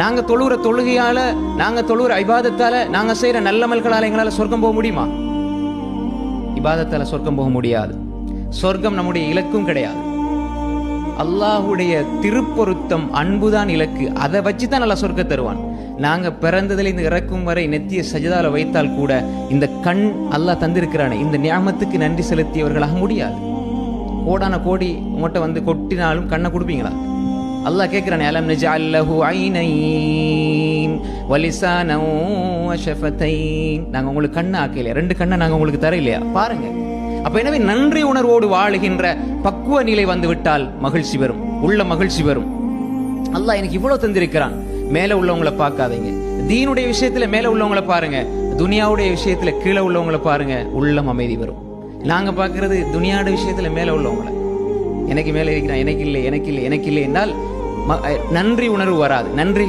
நாங்கள் தொழுகிற தொழுகையால நாங்க தொழுகிற ஐபாதத்தால் நாங்க செய்யற நல்லமல்களால் எங்களால் சொர்க்கம் போக முடியுமா? இபாதத்தால் சொர்க்கம் போக முடியாது. சொர்க்கம் நம்முடைய இலக்கும் கிடையாது. அல்லாஹுடைய திருப்பொருத்தம் அன்புதான் இலக்கு. அதை வச்சு தான் நல்லா சொர்க்க தருவான். நாங்க பிறந்ததிலிருந்து இறக்கும் வரை நெத்திய சஜிதால வைத்தால் கூட இந்த கண் அல்லாஹ் தந்திருக்கிறானே. இந்த ஞாபகத்துக்கு நன்றி செலுத்தியவர்களாக முடியாது. கோடான கோடி உங்கள்கிட்ட வந்து கொட்டினாலும் கண்ணை கொடுப்பீங்களா? அல்லாஹ் கேட்கிறானே அலம் நிஜ அல்லஹு ஐனைன் வலிசானன் நாங்கள் நாங்க உங்களுக்கு கண்ணு ஆக்கலையா? ரெண்டு கண்ணை நாங்க உங்களுக்கு தர இல்லையா பாருங்க. அப்ப எனவே நன்றி உணர்வோடு வாழுகின்ற பக்குவ நிலை வந்து விட்டால் மகிழ்ச்சி வரும். உள்ள மகிழ்ச்சி வரும். அல்லாஹ் எனக்கு இவ்வளவு தந்திருக்கிறான். மேல உள்ளவங்களை பார்க்காதீங்க. தீனுடைய விஷயத்துல மேல உள்ளவங்களை பாருங்க. துனியாவுடைய விஷயத்துல கீழே உள்ளவங்களை பாருங்க. உள்ளம் அமைதி வரும். நாங்க பாக்குறது துனியாவுடைய விஷயத்துல மேல உள்ளவங்களை. எனக்கு மேலே இருக்கிறான் எனக்கு இல்லை எனக்கு இல்லை எனக்கு இல்லை என்றால் நன்றி உணர்வு வராது. நன்றி